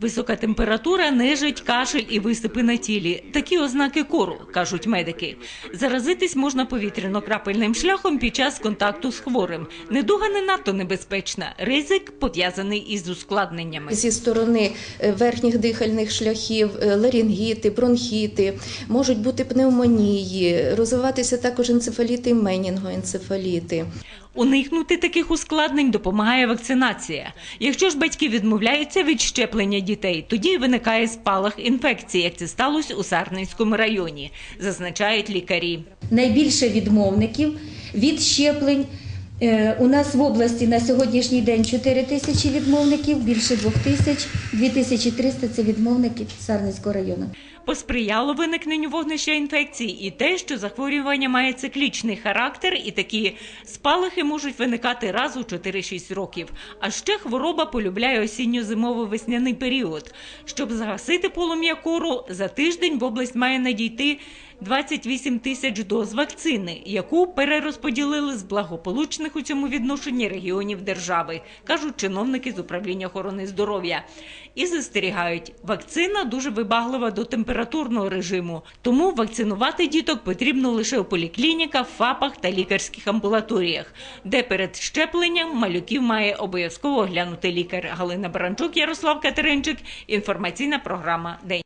Висока температура, нежить, кашель і висипи на тілі. Такі ознаки кору, кажуть медики. Заразитись можна повітряно-крапельним шляхом під час контакту з хворим. Недуга не надто небезпечна. Ризик пов'язаний із ускладненнями. Зі сторони е, верхніх дихальних шляхів, е, ларінгіти, бронхіти, можуть бути пневмонії, розвиватися також енцефаліти і менінгоенцефаліти. Уникнути таких ускладнень допомагає вакцинація. Якщо ж батьки відмовляються від щеплення дітей, тоді виникає спалах інфекції, як це сталося у Сарненському районі, зазначають лікарі. найбільше відмовників від щеплень. Е, У нас в області на сьогоднішній день 4 тисячі відмовників, більше 2 тисяч, 2300 – це відмовники Сарненського району. Посприяло виникненню вогнища інфекції і те, що захворювання має циклічний характер, і такі спалахи можуть виникати раз у 4-6 років. А ще хвороба полюбляє осінньо-зимово-весняний період. Щоб загасити полум'я кору, за тиждень в область має надійти 28 тисяч доз вакцини, яку перерозподілили з благополучних у цьому відношенні регіонів держави, кажуть чиновники з управління охорони здоров'я. І застерігають, вакцина дуже вибаглива до температурного режиму, тому вакцинувати діток потрібно лише у поліклініках, ФАПах та лікарських амбулаторіях, де перед щепленням малюків має обов'язково оглянути лікар. Галина Баранчук, Ярослав Катеринчик. Інформаційна програма День.